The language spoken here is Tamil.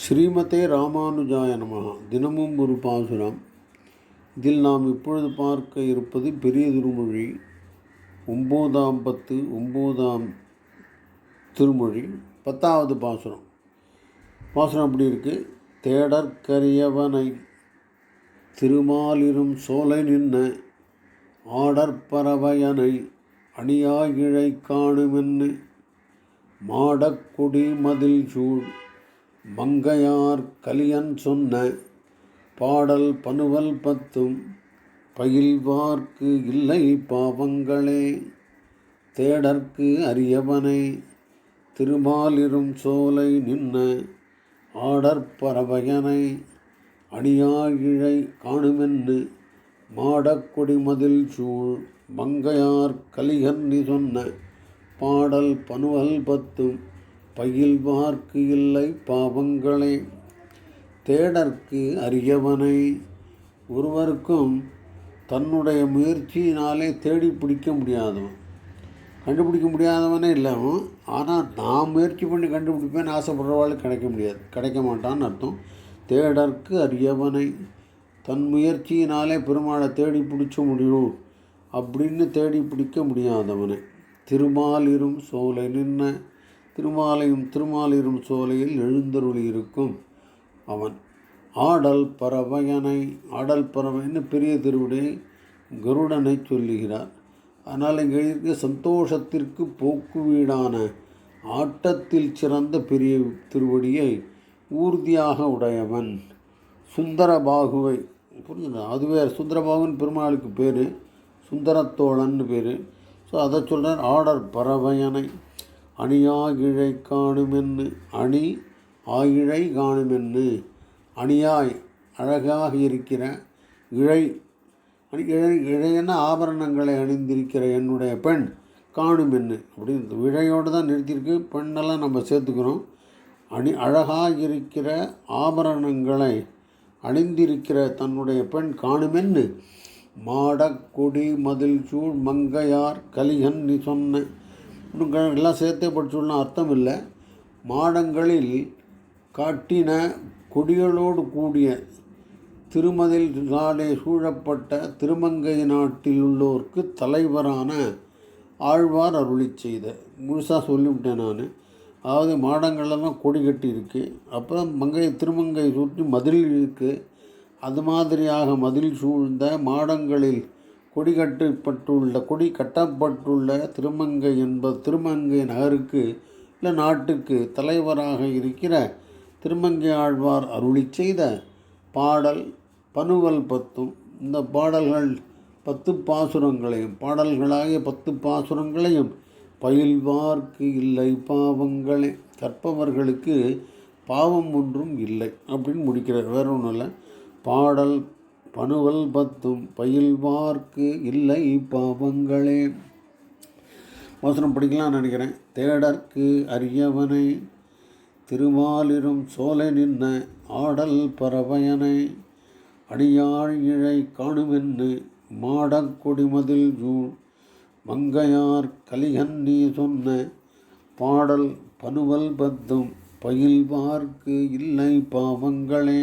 ஸ்ரீமதே ராமானுஜாய நமகா தினமும் ஒரு பாசுரம். இதில் நாம் இப்பொழுது பார்க்க இருப்பது பெரிய திருமொழி ஒம்போதாம் பத்து ஒம்போதாம் திருமொழி பத்தாவது பாசுரம். பாசுரம் அப்படி இருக்கு? தேடற்கரியவனை திருமாலிரும் சோலை நின்ன ஆடற்பறவையனை அணியாகிழை காணுமென்னு மாடக்குடி மதில் சூழ் மங்கையார் கலியன் சொன்ன பாடல் பனுவல் பத்தும் பயில்வார்க்கு இல்லை பாவங்களே தேடற்கு அரியவனை திருமாலிரும் சோலை நின்ன ஆடற்பறவையனை அணியாழிழை காணுமென்னு மாடக்கொடி மதில் சூழ் மங்கையார் கலிகன்னி சொன்ன பாடல் பனுவல் பத்தும் பயில்வார்க்கு இல்லை பாவங்களே. தேடற்கு அரியவனை. ஒருவருக்கும் தன்னுடைய முயற்சியினாலே தேடி பிடிக்க முடியாதவன். கண்டுபிடிக்க முடியாதவனே இல்லாமல் ஆனால் நான் முயற்சி பண்ணி கண்டுபிடிப்பேன்னு ஆசைப்படுறவாளுக்கு கிடைக்க முடியாது. கிடைக்க மாட்டான்னு அர்த்தம். தேடற்கு அரியவனை. தன் முயற்சியினாலே பெருமாளை தேடி பிடிச்ச முடியும் அப்படின்னு தேடி பிடிக்க முடியாதவனை. திருமாலிரும் சோலை நின்ன திருமாலையும் திருமாலிரும் சோலையில் எழுந்தருளி இருக்கும் அவன். ஆடல் பறவையனை ஆடல் பறவைன்னு பெரிய திருவிடை? கருடனை சொல்லுகிறார். ஆனால் இங்கே இருக்க சந்தோஷத்திற்கு போக்கு வீடான ஆட்டத்தில் சிறந்த பெரிய திருவடியை ஊர்தியாக உடையவன் சுந்தரபாகுவை. புரிஞ்சுதா? அதுவே சுந்தரபாகுன்னு பெருமாளுக்கு பேர் சுந்தரத்தோழன்னு பேர். ஸோ அதை சொல்கிறார் ஆடர் பறவையனை. அணியாகிழை காணுமென்னு அணி ஆயிழை காணுமென்னு அணியாய் அழகாக இருக்கிற இழை அணி இழை இழையென்ன ஆபரணங்களை அணிந்திருக்கிற என்னுடைய பெண் காணுமென்னு அப்படின்னு இழையோடு தான் நிறுத்தியிருக்கு. பெண்ணெல்லாம் நம்ம சேர்த்துக்கிறோம். அணி அழகாக இருக்கிற ஆபரணங்களை அணிந்திருக்கிற தன்னுடைய பெண் காணுமென்னு மாடக்குடி மதில் சூழ் மங்கையார் கலிகன் நீ சொன்ன எல்லாம் சேர்த்தே படிச்சுடலாம் அர்த்தம் இல்லை மாடங்களில் காட்டின கொடிகளோடு கூடிய திருமதில் நாடே சூழப்பட்ட திருமங்கை நாட்டில் உள்ளோருக்கு தலைவரான ஆழ்வார் அருளி செய்த முழுசாக சொல்லிவிட்டேன் நான். அதாவது மாடங்கள்லாம் கொடி கட்டி இருக்குது அப்புறம் மங்கை திருமங்கை சுற்றி மதில் இருக்குது அது மாதிரியாக மதில் சூழ்ந்த மாடங்களில் கொடி கட்டப்பட்டுள்ள கொடி கட்டப்பட்டுள்ள திருமங்கை என்பது திருமங்கை நகருக்கு இல்லை நாட்டுக்கு தலைவராக இருக்கிற திருமங்கை ஆழ்வார் அருளி செய்த பாடல் பனுவல் பத்தும் இந்த பாடல்கள் பத்து பாசுரங்களையும் பாடல்களாகிய பத்து பாசுரங்களையும் பயில்வார்க்கு இல்லை பாவங்களே கற்பவர்களுக்கு பாவம் ஒன்றும் இல்லை அப்படின்னு முடிக்கிறார். வேற ஒன்றும் இல்லை. பாடல் பனுவல் பத்தும் பயில்வார்க்கு இல்லை பாவங்களே. வசனம் படிக்கலாம் நினைக்கிறேன். தேடற்கு அரியவனை திருமாலிரும் சோலை நின்ன ஆடல் பறவையனை அடியாழ் இழை காணுமென்னு மாடக்கொடிமதில் ஜூழ் மங்கையார் கலிகன்னி சொன்ன பாடல் பனுவல் பத்தும் பயில்வார்க்கு இல்லை பாவங்களே.